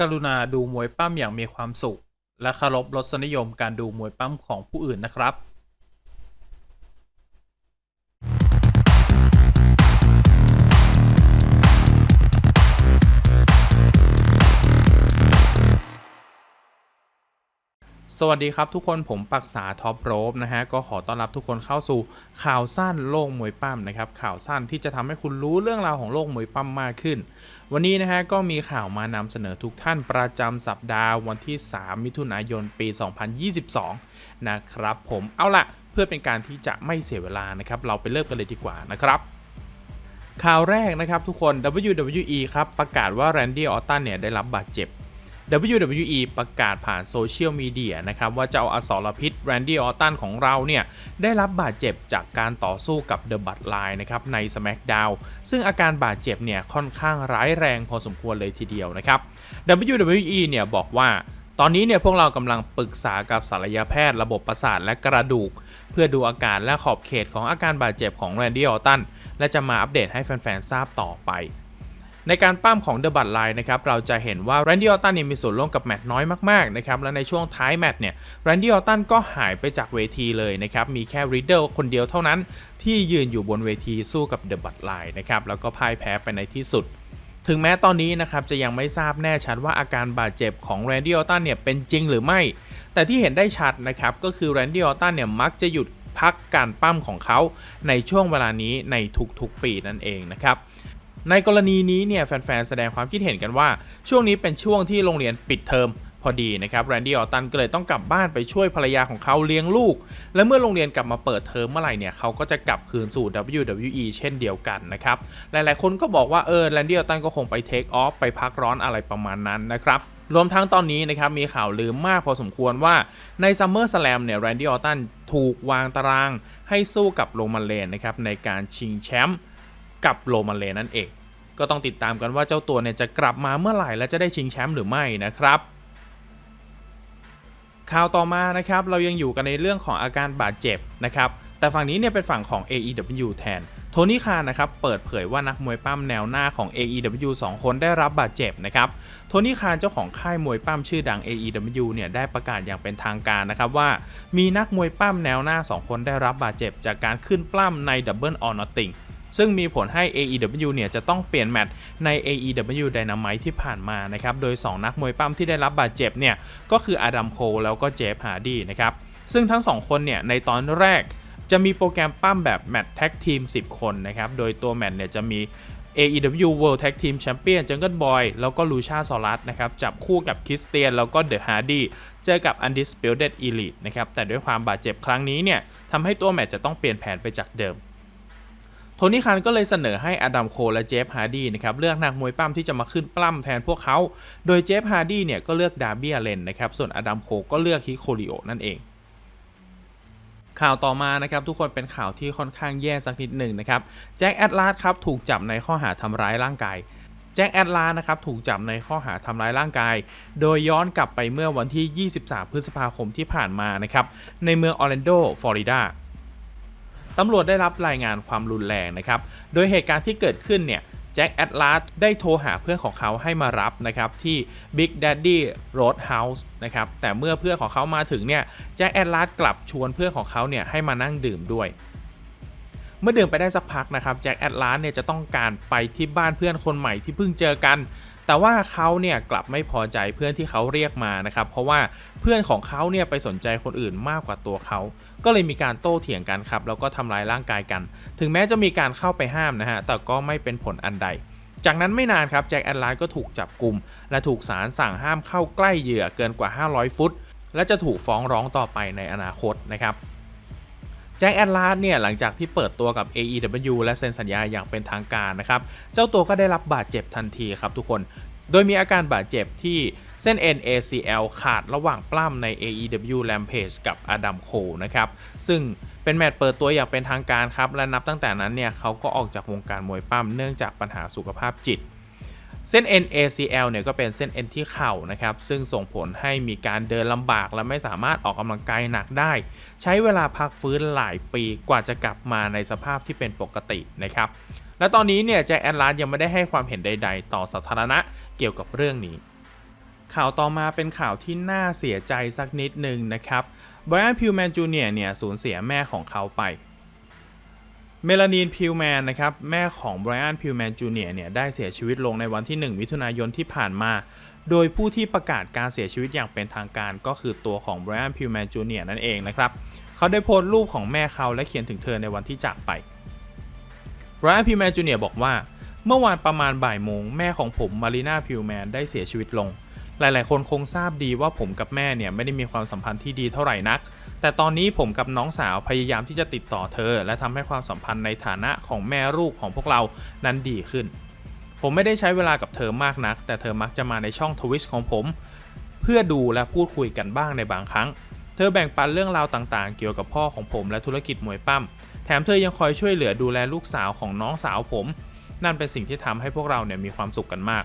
กรุณาดูมวยปั้มอย่างมีความสุข และเคารพรสนิยมการดูมวยปั้มของผู้อื่นนะครับสวัสดีครับทุกคนผมปักษาท็อปโรบนะฮะ ก็ขอต้อนรับทุกคนเข้าสู่ข่าวสั้นโลกมวยปั้มนะครับ ข่าวสั้นที่จะทำให้คุณรู้เรื่องราวของโลกมวยปั้มมากขึ้น วันนี้นะฮะก็มีข่าวมานำเสนอทุกท่านประจำสัปดาห์วันที่ 3 มิถุนายนปี 2022 นะครับผมเอาละเพื่อเป็นการที่จะไม่เสียเวลานะครับ เราไปเริ่มกันเลยดีกว่านะครับข่าวแรกนะครับทุกคน WWE ครับประกาศว่าแรนดี้ออตตันเนี่ยได้รับบาดเจ็บ WWE ประกาศผ่านโซเชียลมีเดียนะครับว่าเจ้าอสรพิษแรนดี้ออตตันของเราเนี่ยได้รับบาดเจ็บจากการต่อสู้กับเดอะบัตไลน์นะครับใน SmackDown ซึ่งอาการบาดเจ็บเนี่ยค่อนข้างร้ายแรงพอสมควรเลยทีเดียวนะครับ WWE เนี่ยบอกว่าตอนนี้เนี่ยพวกเรากำลังปรึกษากับศัลยแพทย์ระบบประสาทและกระดูก เพื่อดูอาการและขอบเขตของอาการบาดเจ็บของแรนดี้ออตตันและจะมาอัปเดตให้แฟนๆทราบต่อไป ในการปั้มของเดอะบัตไลน์นะครับเราจะเห็นว่าแรนดี้ออตตันเนี่ยมีส่วนร่วมกับแมตช์น้อยมากๆนะครับและในช่วงท้ายแมตช์เนี่ยแรนดี้ออตตันก็หายไปจากเวทีเลยนะครับมีแค่ริดเดิลคนเดียวเท่านั้น ที่ยืนอยู่บนเวทีสู้กับเดอะบัตไลน์นะครับแล้วก็พ่ายแพ้ไปในที่สุดถึงแม้ตอนนี้นะครับจะยังไม่ทราบแน่ชัดว่าอาการบาดเจ็บของแรนดี้ออตตันเนี่ยเป็นจริงหรือไม่ แต่ที่เห็นได้ชัดนะครับก็คือแรนดี้ออตตันเนี่ยมักจะหยุดพักการปั้มของเขาในช่วงเวลานี้ในทุกๆปีนั่นเองนะครับ ในกรณีนี้เนี่ยแฟนๆ แสดงความคิดเห็นกันว่า ช่วงนี้เป็นช่วงที่โรงเรียนปิดเทอมพอดีนะครับแรนดี้ออตันก็เลยต้องกลับบ้านไปช่วยภรรยาของเขาเลี้ยงลูก และเมื่อโรงเรียนกลับมาเปิดเทอมเมื่อไหร่เนี่ยเขาก็จะกลับคืนสู่ WWE เช่นเดียวกันนะครับ หลายๆ คนก็บอกว่าเออแรนดี้ออตันก็คงไปเทคออฟไปพักร้อนอะไรประมาณนั้นนะครับรวมทั้งตอนนี้นะครับมีข่าวลือมากพอสมควรว่าในซัมเมอร์สแลมเนี่ยแรนดี้ออตตันถูกวางตาราง ให้สู้กับโรมันเลนนะครับในการชิงแชมป์ กับโรมันเลนั่นเอง ก็ต้องติดตามกันว่าเจ้าตัวเนี่ยจะกลับมาเมื่อไหร่และจะได้ชิงแชมป์หรือไม่นะครับข่าวต่อมานะครับเรายังอยู่กันในเรื่องของอาการบาดเจ็บนะครับแต่ฝั่งนี้เนี่ยเป็นฝั่งของ AEW แทนโทนี่คานนะครับเปิดเผยว่านักมวยปั้มแนวหน้าของ AEW 2 คนได้รับบาดเจ็บนะครับโทนี่คานเจ้าของค่ายมวยปั้มชื่อดัง AEW เนี่ยได้ประกาศอย่างเป็นทางการนะครับว่ามีนักมวยปั้มแนวหน้า 2 คนได้รับบาดเจ็บจากการขึ้นปล้ำใน Double or Nothing ซึ่งมีผลให้ AEW เนี่ยจะต้องเปลี่ยนแมตช์ใน AEW Dynamite ที่ผ่านมานะครับ โดย 2 นักมวยปั้มที่ได้รับบาดเจ็บเนี่ยก็คืออดัมโคแล้วก็เจฟฮาร์ดีนะครับ ซึ่งทั้ง 2 คนเนี่ยในตอนแรกจะมีโปรแกรมปั้มแบบแมตช์แท็กทีม 10 คนนะครับ โดยตัวแมตช์เนี่ยจะมี AEW World Tag Team Champion Jungle Boy แล้วก็ลูชาซอรัสนะครับ จับคู่กับคริสเตียน แล้วก็เดอะฮาร์ดีเจอกับ Undisputed Elite นะครับ แต่ด้วยความบาดเจ็บครั้งนี้เนี่ยทำให้ตัวแมตช์จะต้องเปลี่ยนแผนไปจากเดิม โทนี่คานก็เลยเสนอให้อดัมโคและเจฟฮาร์ดีนะครับเลือกนักมวยปั้มที่จะมาขึ้นปล้ำแทนพวกเขา โดยเจฟฮาร์ดีเนี่ยก็เลือกดาร์บี้อเลนนะครับส่วนอดัมโคก็เลือกฮิโคริโอนั่นเองข่าวต่อมานะครับทุกคนเป็นข่าวที่ค่อนข้างแย่สักนิดหนึ่งนะครับแจ็คแอตลาสครับถูกจับในข้อหาทำร้ายร่างกายแจ็คแอตลาสนะครับถูกจับในข้อหาทำร้ายร่างกาย โดยย้อนกลับไปเมื่อวันที่ 23 พฤษภาคมที่ผ่านมานะครับในเมืองออร์แลนโด ฟลอริดา ตำรวจได้รับรายงานความรุนแรงนะครับ โดยเหตุการณ์ที่เกิดขึ้นเนี่ยแจ็คแอตลาสได้โทรหาเพื่อนของเขาให้มารับนะครับที่ Big Daddy Roadhouse นะครับแต่เมื่อเพื่อนของเขามาถึงเนี่ยแจ็คแอตลาสกลับชวนเพื่อนของเขาเนี่ยให้มานั่งดื่มด้วย เมื่อดื่มไปได้สักพักนะครับแจ็คแอตลาสเนี่ยจะต้องการไปที่บ้านเพื่อนคนใหม่ที่เพิ่งเจอกัน แต่ว่าเขาเนี่ยกลับไม่พอใจเพื่อนที่เขาเรียกมานะครับ เพราะว่าเพื่อนของเขาเนี่ยไปสนใจคนอื่นมากกว่าตัวเขา ก็เลยมีการโต้เถียงกันครับแล้วก็ทำร้ายร่างกายกัน ถึงแม้จะมีการเข้าไปห้ามนะฮะแต่ก็ไม่เป็นผลอันใด จากนั้นไม่นานครับแจ็คแอนไลน์ก็ถูกจับกลุ่ม และถูกศาลสั่งห้ามเข้าใกล้เหยื่อเกินกว่า 500 ฟุต และจะถูกฟ้องร้องต่อไปในอนาคตนะครับ แจ็คแอนลาสเนี่ยหลังจากที่เปิดตัวกับ AEW และเซ็นสัญญาอย่างเป็นทางการนะครับเจ้าตัวก็ได้รับบาดเจ็บทันทีครับทุกคน โดยมีอาการบาดเจ็บที่เส้น NACL ขาดระหว่างปล้ำใน AEW Rampage กับอดัมโคนะครับ ซึ่งเป็นแมตช์เปิดตัวอย่างเป็นทางการครับ และนับตั้งแต่นั้นเนี่ยเขาก็ออกจากวงการมวยปั้มเนื่องจากปัญหาสุขภาพจิต เส้น NACL เนี่ยก็เป็นเส้นเอ็นที่เข่านะครับ ซึ่งส่งผลให้มีการเดินลำบากและไม่สามารถออกกำลังกายหนักได้ ใช้เวลาพักฟื้นหลายปีกว่าจะกลับมาในสภาพที่เป็นปกตินะครับ และตอนนี้เนี่ยแจ็คแอนลาสยังไม่ได้ให้ความเห็นใด ๆ ต่อสาธารณะเกี่ยวกับเรื่องนี้ ข่าวต่อมาเป็นข่าวที่น่าเสียใจสักนิดหนึ่งนะครับไบรอันพิวแมนจูเนียร์เนี่ยสูญเสียแม่ของเขาไป เมลานีนพิวแมนนะครับแม่ของไบรอันพิวแมนจูเนียร์เนี่ยได้เสียชีวิตลงในวันที่ 1 มิถุนายนที่ผ่านมา โดยผู้ที่ประกาศการเสียชีวิตอย่างเป็นทางการก็คือตัวของไบรอันพิวแมนจูเนียร์นั่นเองนะครับเขาได้โพสต์รูปของแม่เขาและเขียนถึงเธอในวันที่จากไปไบรอันพิวแมนจูเนียร์บอกว่า เมื่อวานประมาณบ่ายโมงแม่ของผมมารีนาพิวแมนได้เสียชีวิตลง หลายๆ คนคงทราบดีว่าผมกับแม่เนี่ยไม่ได้มีความสัมพันธ์ที่ดีเท่าไหร่นัก แต่ตอนนี้ผมกับน้องสาวพยายามที่จะติดต่อเธอ และทำให้ความสัมพันธ์ในฐานะของแม่ลูกของพวกเรานั้นดีขึ้น ผมไม่ได้ใช้เวลากับเธอมากนัก แต่เธอมักจะมาในช่องทวิชของผม เพื่อดูและพูดคุยกันบ้างในบางครั้ง เธอแบ่งปันเรื่องราวต่างๆ เกี่ยวกับพ่อของผมและธุรกิจมวยปั้ม แถมเธอยังคอยช่วยเหลือดูแลลูกสาวของน้องสาวผม นั่นเป็นสิ่งที่ทำให้พวกเราเนี่ยมีความสุขกันมาก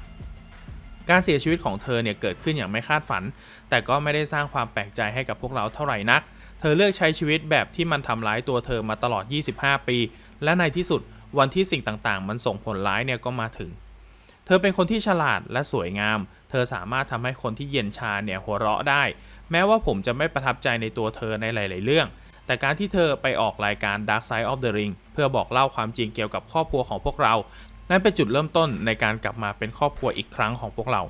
การเสียชีวิตของเธอเนี่ยเกิดขึ้นอย่างไม่คาดฝัน แต่ก็ไม่ได้สร้างความแปลกใจให้กับพวกเราเท่าไหร่นัก เธอเลือกใช้ชีวิตแบบที่มันทำร้ายตัวเธอมาตลอด 25 ปี และในที่สุดวันที่สิ่งต่างๆ มันส่งผลร้ายเนี่ยก็มาถึง เธอเป็นคนที่ฉลาดและสวยงาม เธอสามารถทำให้คนที่เย็นชาเนี่ยหัวเราะได้ แม้ว่าผมจะไม่ประทับใจในตัวเธอในหลาย ๆ เรื่อง แต่การที่เธอไปออกรายการ Dark Side of the Ring เพื่อบอกเล่าความจริงเกี่ยวกับครอบครัวของพวกเรา นั่นเป็นจุดเริ่มต้นในการกลับมาเป็นครอบครัวอีกครั้งของพวกเรา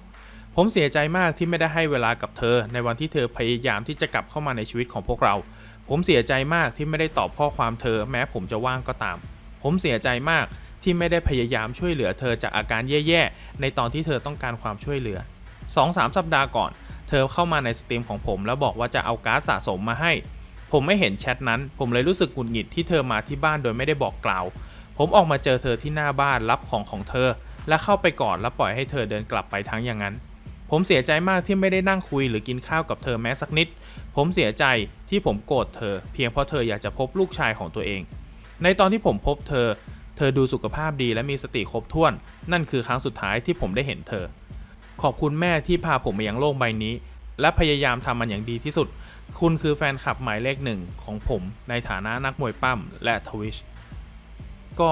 ผมเสียใจมากที่ไม่ได้ให้เวลากับเธอ ในวันที่เธอพยายามที่จะกลับเข้ามาในชีวิตของพวกเรา ผมเสียใจมากที่ไม่ได้ตอบข้อความเธอ แม้ผมจะว่างก็ตาม ผมเสียใจมากที่ไม่ได้พยายามช่วยเหลือเธอจากอาการแย่ๆ ในตอนที่เธอต้องการความช่วยเหลือ 2-3 สัปดาห์ก่อน เธอเข้ามาในสตรีมของผมแล้วบอกว่าจะเอาการ์ดสะสมมาให้ ผมไม่เห็นแชทนั้น ผมเลยรู้สึกหงุดหงิดที่เธอมาที่บ้านโดยไม่ได้บอกกล่าว ผมออกมาเจอเธอที่หน้าบ้านรับของของเธอ และเข้าไปกอดและปล่อยให้เธอเดินกลับไปทั้งอย่างนั้น ผมเสียใจมากที่ไม่ได้นั่งคุยหรือกินข้าวกับเธอแม้สักนิด ผมเสียใจที่ผมโกรธเธอ เพียงเพราะเธออยากจะพบลูกชายของตัวเอง ในตอนที่ผมพบเธอ เธอดูสุขภาพดีและมีสติครบถ้วน นั่นคือครั้งสุดท้ายที่ผมได้เห็นเธอ ขอบคุณแม่ที่พาผมมายังโลกใบนี้ และพยายามทำมันอย่างดีที่สุด คุณคือแฟนคลับหมายเลขหนึ่งของผม ในฐานะนักมวยปั้มและทวิช ก็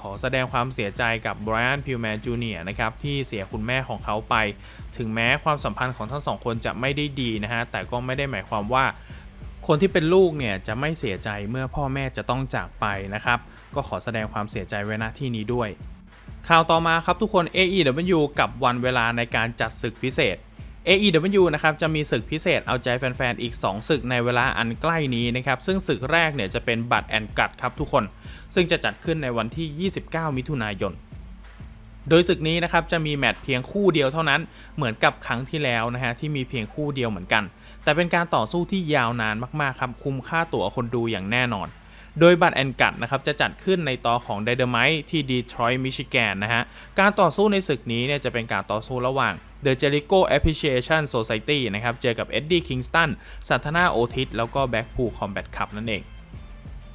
ขอแสดงความเสียใจกับไบรอันพิวแมนจูเนียนะครับที่เสียคุณแม่ของเขาไป ถึงแม้ความสัมพันธ์ของทั้งสองคนจะไม่ได้ดีนะฮะแต่ก็ไม่ได้หมายความว่าคนที่เป็นลูกเนี่ยจะไม่เสียใจเมื่อพ่อแม่จะต้องจากไปนะครับ ก็ขอแสดงความเสียใจไว้ณที่นี้ด้วย ข่าวต่อมาครับทุกคน AEW กับวันเวลาในการจัดศึกพิเศษ AEW นะครับจะมีศึกพิเศษเอาใจแฟนๆ อีก 2 ศึกในเวลาอันใกล้นี้นะครับ ซึ่งศึกแรกเนี่ยจะเป็นบัตรแอนกัดครับทุกคน ซึ่งจะจัดขึ้นในวันที่ 29 มิถุนายน โดยศึกนี้นะครับจะมีแมตช์เพียงคู่เดียวเท่านั้น เหมือนกับครั้งที่แล้วนะฮะที่มีเพียงคู่เดียวเหมือนกัน แต่เป็นการต่อสู้ที่ยาวนานมากๆครับคุ้มค่าตั๋วคนดูอย่างแน่นอนโดยบัตรแอนกัดนะครับจะจัดขึ้นในตอของ d y เด m i t e ที่ดีทรอยต์มิชิแกนนะฮะ การต่อสู้ในศึกนี้เนี่ยจะเป็นการต่อสู้ระหว่าง The Jericho Appreciation Society นะครับเจอกับ Eddie Kingston สัทนาโอทิสแล้วก็ Blackpool Combat Cup นั่นเอง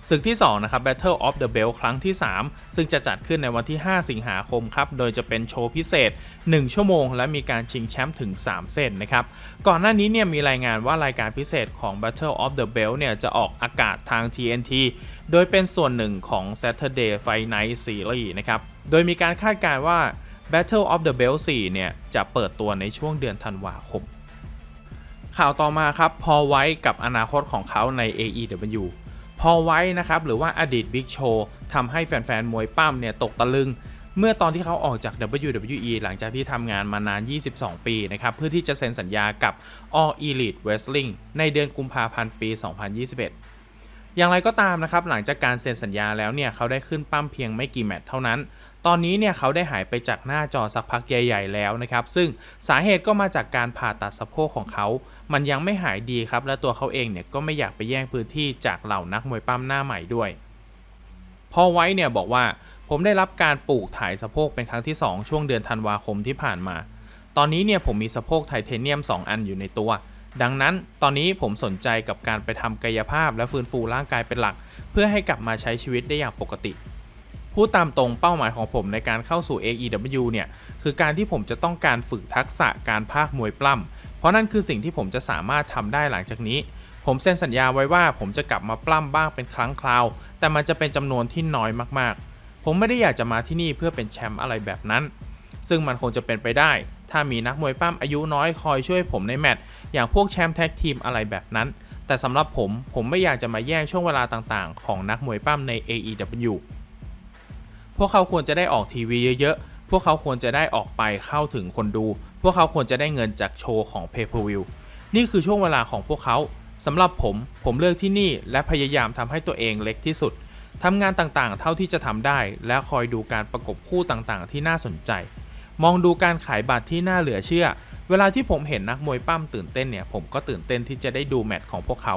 ศึกที่2นะครับ Battle of the Belt ครั้งที่ 3 ซึ่งจะจัดขึ้นในวันที่ 5 สิงหาคมครับ โดยจะเป็นโชว์พิเศษ 1 ชั่วโมง และมีการชิงแชมป์ถึง 3 เส้นนะครับ ก่อนหน้านี้เนี่ยมีรายงานว่ารายการพิเศษของ Battle of the Belt เนี่ยจะออกอากาศทาง TNT โดยเป็นส่วนหนึ่งของ Saturday Fight Night Series นะครับ โดยมีการคาดการณ์ว่า Battle of the Belt 4เนี่ย จะเปิดตัวในช่วงเดือนธันวาคม ข่าวต่อมาครับพอไว้กับอนาคตของเขาใน AEW พอไว้นะครับหรือว่าอดีต Big Show ทำให้แฟนๆ มวยปั้มเนี่ยตกตะลึง เมื่อตอนที่เขาออกจาก WWE หลังจากที่ทำงานมานาน 22 ปีนะครับ เพื่อที่จะเซ็นสัญญากับ All Elite Wrestling ในเดือนกุมภาพันธ์ปี 2021 อย่างไรก็ตามนะครับ หลังจากการเซ็นสัญญาแล้วเนี่ยเขาได้ขึ้นปั้มเพียงไม่กี่แมตช์เท่านั้น ตอนนี้เนี่ยเขาได้หายไปจากหน้าจอสักพักใหญ่ ๆ แล้วนะครับ ซึ่งสาเหตุก็มาจากการผ่าตัดสะโพกของเขา มันยังไม่หายดีครับ และตัวเขาเองเนี่ยก็ไม่อยากไปแย่งพื้นที่จากเหล่านักมวยปั้มหน้าใหม่ด้วยพอไว้เนี่ยบอกว่าผมได้รับการปลูกถ่ายสะโพกเป็นครั้งที่ 2 ช่วงเดือนธันวาคมที่ผ่านมา ตอนนี้เนี่ยผมมีสะโพกไทเทเนียม 2 อันอยู่ในตัว ดังนั้นตอนนี้ผมสนใจกับการไปทำกายภาพและฟื้นฟูร่างกายเป็นหลัก เพื่อให้กลับมาใช้ชีวิตได้อย่างปกติ พูดตามตรงเป้าหมายของผมในการเข้าสู่ AEW เนี่ย คือการที่ผมจะต้องการฝึกทักษะการพากมวยปล้ำ เพราะนั่นคือสิ่งที่ผมจะสามารถทำได้หลังจากนี้ ผมเซ็นสัญญาไว้ว่าผมจะกลับมาปล้ำบ้างเป็นครั้งคราว แต่มันจะเป็นจำนวนที่น้อยมากๆ ผมไม่ได้อยากจะมาที่นี่เพื่อเป็นแชมป์อะไรแบบนั้น ซึ่งมันคงจะเป็นไปได้ ถ้ามีนักมวยปั้มอายุน้อยคอยช่วยผมในแมตช์ อย่างพวกแชมป์แท็กทีมอะไรแบบนั้นแต่สำหรับผม ผมไม่อยากจะมาแย่งช่วงเวลาต่างๆ ของนักมวยปั้มใน AEW พวกเขาควรจะได้ออกทีวีเยอะๆ พวกเขาควรจะได้ออกไปเข้าถึงคนดู พวกเขาควรจะได้เงินจากโชว์ของ Pay Per View นี่คือช่วงเวลาของพวกเขาสำหรับผมผมเลือกที่นี่และพยายามทำให้ตัวเองเล็กที่สุดทำงานต่างๆ เท่าที่จะทำได้ และคอยดูการประกบคู่ต่างๆ ที่น่าสนใจ มองดูการขายบัตรที่น่าเหลือเชื่อ เวลาที่ผมเห็นนักมวยปั้มตื่นเต้นเนี่ยผมก็ตื่นเต้นที่จะได้ดูแมตช์ของพวกเขา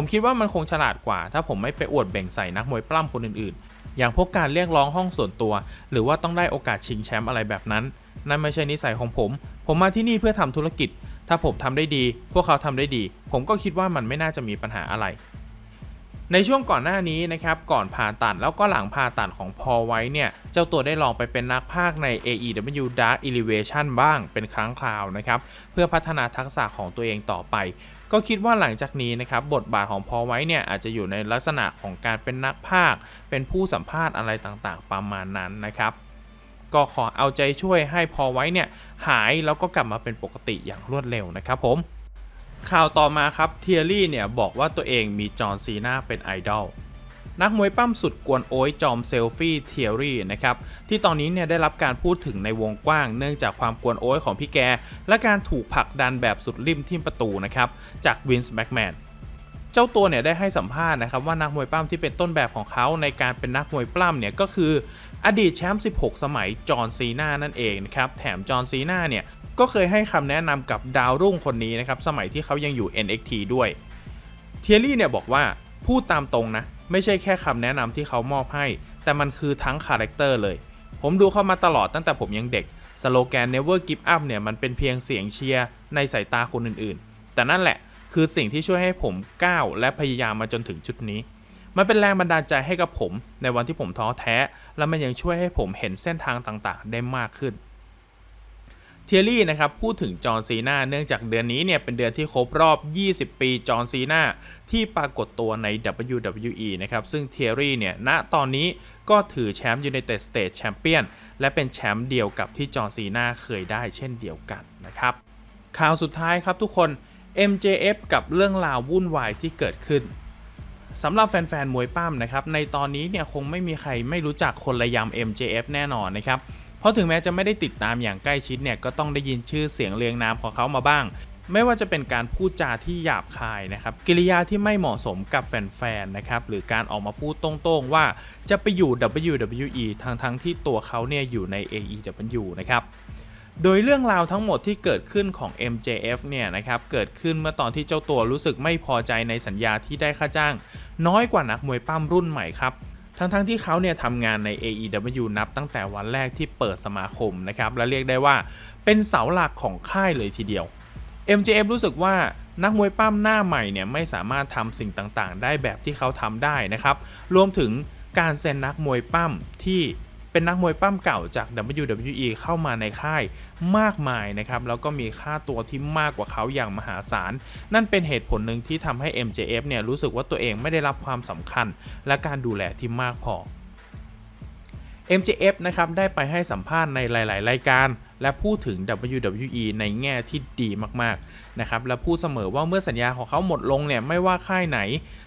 ผมคิดว่ามันคงฉลาดกว่า ถ้าผมไม่ไปอวดแบ่งใส่นักมวยปล้ำคนอื่นๆ อย่างพวกการเรียกร้องห้องส่วนตัว หรือว่าต้องได้โอกาสชิงแชมป์อะไรแบบนั้น นั่นไม่ใช่นิสัยของผม ผมมาที่นี่เพื่อทำธุรกิจ ถ้าผมทำได้ดี พวกเขาทำได้ดี ผมก็คิดว่ามันไม่น่าจะมีปัญหาอะไร ในช่วงก่อนหน้านี้นะครับก่อนผ่าตัดแล้วก็หลังผ่าตัดของพอไว้เนี่ย เจ้าตัวได้ลองไปเป็นนักพากใน AEW Dark Elevation บ้างเป็นครั้งคราวนะครับเพื่อพัฒนาทักษะของตัวเองต่อไป ก็คิดว่าหลังจากนี้นะครับบทบาทของพอไว้เนี่ยอาจจะอยู่ในลักษณะของการเป็นนักพากเป็นผู้สัมภาษณ์อะไรต่างๆ ประมาณนั้นนะครับก็ขอเอาใจช่วยให้พอไว้เนี่ยหายแล้วก็กลับมาเป็นปกติอย่างรวดเร็วนะครับผม ข่าวต่อมาครับเทียรี่เนี่ยบอกว่าตัวเองมีจอห์นซีนาเป็นไอดอลนักมวยปั้มสุดกวนโอยจอมเซลฟี่เทียรี่นะครับที่ตอนนี้เนี่ยได้รับการพูดถึงในวงกว้าง เนื่องจากความกวนโอยของพี่แก และการถูกผลักดันแบบสุดริมทิ่มประตูนะครับจากวินส์แบ็กแมน เจ้าตัวเนี่ยได้ให้สัมภาษณ์นะครับว่านักมวยปล้ำที่เป็นต้นแบบของเขาในการเป็นนักมวยปล้ำเนี่ยก็คืออดีตแชมป์ 16 สมัยจอห์นซีนานั่นเองนะครับแถมจอห์นซีนาเนี่ยก็เคยให้คำแนะนำกับดาวรุ่งคนนี้นะครับสมัยที่เขายังอยู่ NXT ด้วยเทียรี่เนี่ยบอกว่าพูดตามตรงนะ ไม่ใช่แค่คำแนะนำที่เขามอบให้ แต่มันคือทั้งคาแรคเตอร์เลย ผมดูเข้ามาตลอดตั้งแต่ผมยังเด็กสโลแกน never give up เนี่ยมันเป็นเพียงเสียงเชียร์ในสายตาคนอื่นๆ แต่นั่นแหละ คือสิ่งที่ช่วยให้ผมก้าวและพยายามมาจนถึงจุดนี้ มันเป็นแรงบันดาลใจให้กับผมในวันที่ผมท้อแท้ และมันยังช่วยให้ผมเห็นเส้นทางต่างๆ ได้มากขึ้นเทียรี่นะครับพูดถึงจอห์นซีนาเนื่องจากเดือนนี้เนี่ยเป็นเดือนที่ครบรอบ 20 ปีจอห์นซีนาที่ปรากฏตัวใน WWE นะครับซึ่งเทียรี่เนี่ยณตอนนี้ก็ถือแชมป์ United States Champion และเป็นแชมป์เดียวกับที่จอห์นซีนาเคยได้เช่นเดียวกันนะครับข่าวสุดท้ายครับทุกคน MJF กับเรื่องราววุ่นวายที่เกิดขึ้นสำหรับแฟนๆมวยปั้มนะครับในตอนนี้เนี่ยคงไม่มีใครไม่รู้จักคนระยำ MJF แน่นอนนะครับเพราะถึงแม้จะไม่ได้ติดตามอย่างใกล้ชิดเนี่ยก็ต้องได้ยินชื่อเสียงเรียงนามของเขามาบ้าง ไม่ว่าจะเป็นการพูดจาที่หยาบคายนะครับกิริยาที่ไม่เหมาะสมกับแฟนๆนะครับหรือการออกมาพูดตรงๆว่าจะไปอยู่ WWE ทั้งๆที่ตัวเขาเนี่ยอยู่ใน AEW นะครับ โดยเรื่องราวทั้งหมดที่เกิดขึ้นของ MJF เนี่ยนะครับเกิดขึ้นเมื่อตอนที่เจ้าตัวรู้สึกไม่พอใจในสัญญาที่ได้ค่าจ้าง น้อยกว่านักมวยปั้มรุ่นใหม่ครับทั้งๆที่เขาเนี่ยทำงานใน AEW นับตั้งแต่วันแรกที่เปิดสมาคมนะครับและเรียกได้ว่าเป็นเสาหลักของค่ายเลยทีเดียว MJF รู้สึกว่านักมวยปั้มหน้าใหม่เนี่ยไม่สามารถทำสิ่งต่างๆ ได้แบบที่เขาทำได้นะครับรวมถึงการเซ็นนักมวยปั้มที่ เป็นนักมวยปั้มเก่าจาก WWE เข้ามาในค่ายมากมายนะครับ แล้วก็มีค่าตัวที่มากกว่าเขาอย่างมหาศาล นั่นเป็นเหตุผลหนึ่งที่ทำให้ MJF เนี่ยรู้สึกว่าตัวเองไม่ได้รับความสำคัญ และการดูแลที่มากพอ MJF นะครับได้ไปให้สัมภาษณ์ในหลาย ๆ รายการ และพูดถึง WWE ในแง่ที่ดีมาก ๆ นะครับ และพูดเสมอว่าเมื่อสัญญาของเขาหมดลงเนี่ยไม่ว่าค่ายไหน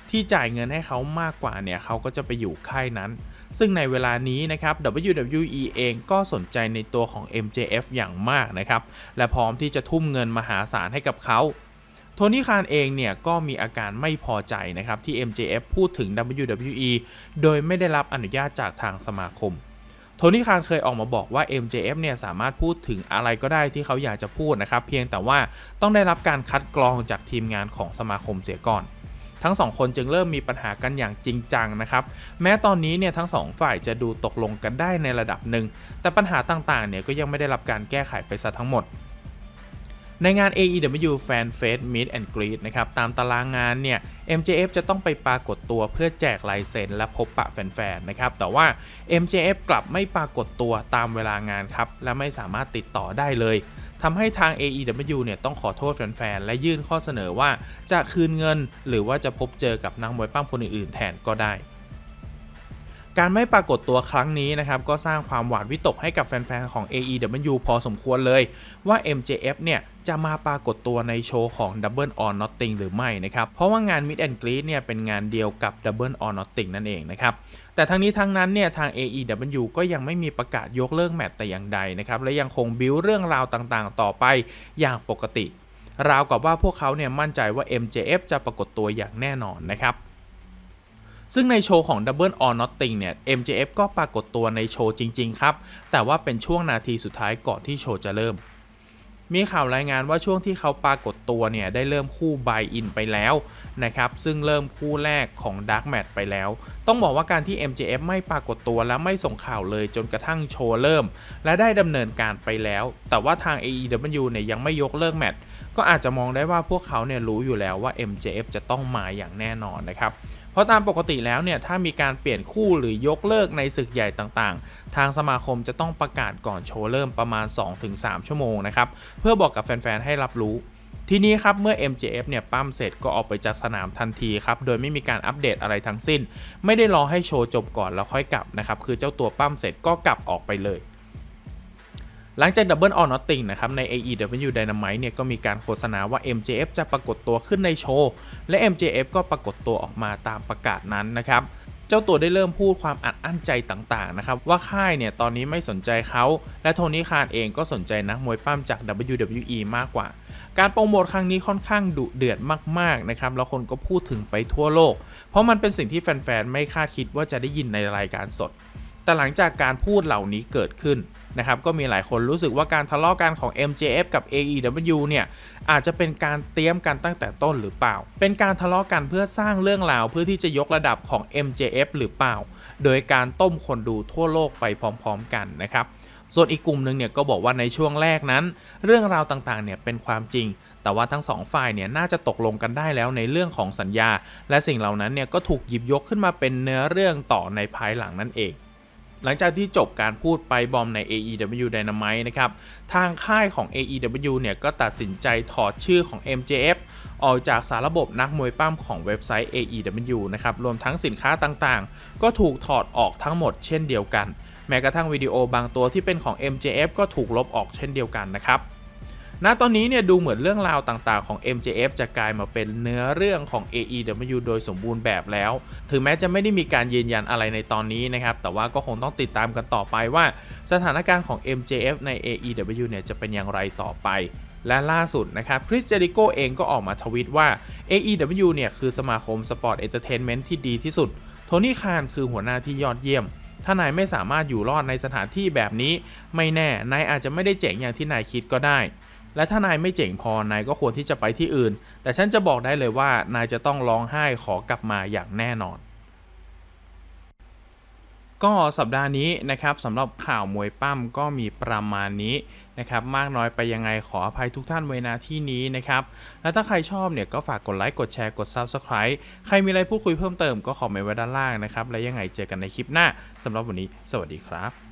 ที่จ่ายเงินให้เขามากกว่าเนี่ยเขาก็จะไปอยู่ค่ายนั้น ซึ่งในเวลานี้นะครับ WWE เองก็สนใจในตัวของ MJF อย่างมากนะครับ และพร้อมที่จะทุ่มเงินมหาศาลให้กับเขาโทนี่คานเองเนี่ยก็มีอาการไม่พอใจนะครับ ที่ MJF พูดถึง WWE โดยไม่ได้รับอนุญาตจากทางสมาคมโทนี่คานเคยออกมาบอกว่า MJF เนี่ยสามารถพูดถึงอะไรก็ได้ที่เขาอยากจะพูดนะครับ เพียงแต่ว่าต้องได้รับการคัดกรองจากทีมงานของสมาคมเสียก่อน ทั้งสองคนจึงเริ่มมีปัญหากันอย่างจริงจังนะครับแม้ตอนนี้เนี่ยทั้งสองฝ่ายจะดูตกลงกันได้ในระดับหนึ่งแต่ปัญหาต่างๆเนี่ยก็ยังไม่ได้รับการแก้ไขไปซะทั้งหมดในงาน AEW Fan Fest Meet and Greet นะครับ ตามตารางงานเนี่ย MJF จะต้องไปปรากฏตัวเพื่อแจกลายเซ็นและพบปะแฟนๆ นะครับ แต่ว่า MJF กลับไม่ปรากฏตัวตามเวลางานครับ และไม่สามารถติดต่อได้เลย ทำให้ทาง AEW เนี่ยต้องขอโทษแฟนๆ และยื่นข้อเสนอว่าจะคืนเงิน หรือว่าจะพบเจอกับนักมวยปั้มคนอื่นๆ แทนก็ได้ การไม่ปรากฏตัวครั้งนี้นะครับก็สร้างความหวาดวิตกให้กับแฟนๆของ AEW พอสมควรเลยว่า MJF เนี่ยจะมาปรากฏตัวในโชว์ของ Double or Nothing หรือไม่นะครับ เพราะว่างาน Meet and Greet เนี่ยเป็นงานเดียวกับ Double or Nothing นั่นเองนะครับ แต่ทั้งนี้ทั้งนั้นเนี่ยทาง AEW ก็ยังไม่มีประกาศยกเลิกแมตต์แต่อย่างใดนะครับ และยังคงบิวเรื่องราวต่างๆ ต่อไปอย่างปกติ ราวกับว่าพวกเขาเนี่ยมั่นใจว่า MJF จะปรากฏตัวอย่างแน่นอนนะครับ ซึ่งในโชว์ของ Double or Nothing เนี่ย MJF ก็ปรากฏตัวในโชว์จริง ๆ ครับ แต่ว่าเป็นช่วงนาทีสุดท้ายก่อนที่โชว์จะเริ่ม มีข่าวรายงานว่าช่วงที่เขาปรากฏตัวเนี่ย ได้เริ่มคู่บายอินไปแล้วนะครับ ซึ่งเริ่มคู่แรกของ Dark Match ไปแล้ว ต้องบอกว่าการที่ MJF ไม่ปรากฏตัวและไม่ส่งข่าวเลยจนกระทั่งโชว์เริ่ม และได้ดำเนินการไปแล้ว แต่ว่าทาง AEW เนี่ยยังไม่ยกเลิกแมตช์ก็อาจจะมองได้ว่าพวกเขาเนี่ยรู้อยู่แล้วว่า MJF จะต้องมาอย่างแน่นอนนะครับ เพราะตามปกติแล้วเนี่ยถ้ามีการเปลี่ยนคู่หรือยกเลิกในศึกใหญ่ต่างๆ ทางสมาคมจะต้องประกาศก่อนโชว์เริ่มประมาณ 2-3 ชั่วโมงนะครับเพื่อบอกกับแฟนๆให้รับรู้ทีนี้ครับเมื่อ MJF เนี่ยปั้มเสร็จก็ออกไปจากสนามทันทีครับโดยไม่มีการอัปเดตอะไรทั้งสิ้น ไม่ได้รอให้โชว์จบก่อนแล้วค่อยกลับนะครับคือเจ้าตัวปั้มเสร็จก็กลับออกไปเลย หลังจาก Double or Nothing นะครับ ใน AEW Dynamite เนี่ยก็มีการโฆษณาว่า MJF จะปรากฏตัวขึ้นในโชว์ และ MJF ก็ปรากฏตัวออกมาตามประกาศนั้นนะครับเจ้าตัวได้เริ่มพูดความอัดอั้นใจต่างๆ นะครับ ว่าค่ายเนี่ยตอนนี้ไม่สนใจเขา และโทนี่คานเองก็สนใจนักมวยปั้มจาก WWE มากกว่า การโปรโมทครั้งนี้ค่อนข้างดุเดือดมากๆ นะครับ แล้วคนก็พูดถึงไปทั่วโลก เพราะมันเป็นสิ่งที่แฟนๆ ไม่คาดคิดว่าจะได้ยินในรายการสด แต่หลังจากการพูดเหล่านี้เกิดขึ้น นะครับก็มีหลายคนรู้สึกว่าการทะเลาะกันของ MJF กับ AEW เนี่ยอาจจะเป็นการเตรียมกันตั้งแต่ต้นหรือเปล่า เป็นการทะเลาะกันเพื่อสร้างเรื่องราวเพื่อที่จะยกระดับของ MJF หรือเปล่า โดยการต้มคนดูทั่วโลกไปพร้อมๆกันนะครับส่วนอีกกลุ่มหนึ่งเนี่ยก็บอกว่าในช่วงแรกนั้น เรื่องราวต่างๆเนี่ยเป็นความจริง แต่ว่าทั้งสองฝ่ายเนี่ยน่าจะตกลงกันได้แล้วในเรื่องของสัญญา และสิ่งเหล่านั้นเนี่ยก็ถูกหยิบยกขึ้นมาเป็นเนื้อเรื่องต่อในภายหลังนั่นเอง หลังจากที่จบการพูดไปบอมใน AEW Dynamite นะครับ ทางค่ายของ AEW เนี่ยก็ตัดสินใจถอดชื่อของ MJF ออกจากสารระบบนักมวยปั้มของเว็บไซต์ AEW นะครับ รวมทั้งสินค้าต่างๆ ก็ถูกถอดออกทั้งหมดเช่นเดียวกัน แม้กระทั่งวิดีโอบางตัวที่เป็นของ MJF ก็ถูกลบออกเช่นเดียวกันนะครับ ณตอนนี้เนี่ยดูเหมือนเรื่องราวต่างๆของ MJF จะกลายมาเป็นเนื้อเรื่องของ AEW โดยสมบูรณ์แบบแล้ว ถึงแม้จะไม่ได้มีการยืนยันอะไรในตอนนี้นะครับ แต่ว่าก็คงต้องติดตามกันต่อไปว่า สถานการณ์ของ MJF ใน AEW เนี่ยจะเป็นอย่างไรต่อไปและล่าสุดนะครับคริสเจริโกเองก็ออกมาทวิตว่า AEW เนี่ยคือสมาคมสปอร์ตเอนเตอร์เทนเมนต์ที่ดีที่สุด โทนี่คานคือหัวหน้าที่ยอดเยี่ยม ถ้านายไม่สามารถอยู่รอดในสถานที่แบบนี้ ไม่แน่ นายอาจจะไม่ได้เจ๋งอย่างที่นายคิดก็ได้ และถ้านายไม่เจ๋งพอนายก็ควรที่จะไปที่อื่น แต่ฉันจะบอกได้เลยว่านายจะต้องร้องไห้ขอกลับมาอย่างแน่นอน ก็สัปดาห์นี้นะครับสำหรับข่าวมวยปั้มก็มีประมาณนี้นะครับมากน้อยไปยังไงขออภัยทุกท่านไว้นาที่นี้นะครับและถ้าใครชอบเนี่ยก็ฝากกดไลค์กดแชร์กด Subscribe ใครมีอะไรพูดคุยเพิ่มเติมก็คอมเมนต์ไว้ด้านล่างนะครับและยังไงเจอกันในคลิปหน้าสำหรับวันนี้ สวัสดีครับ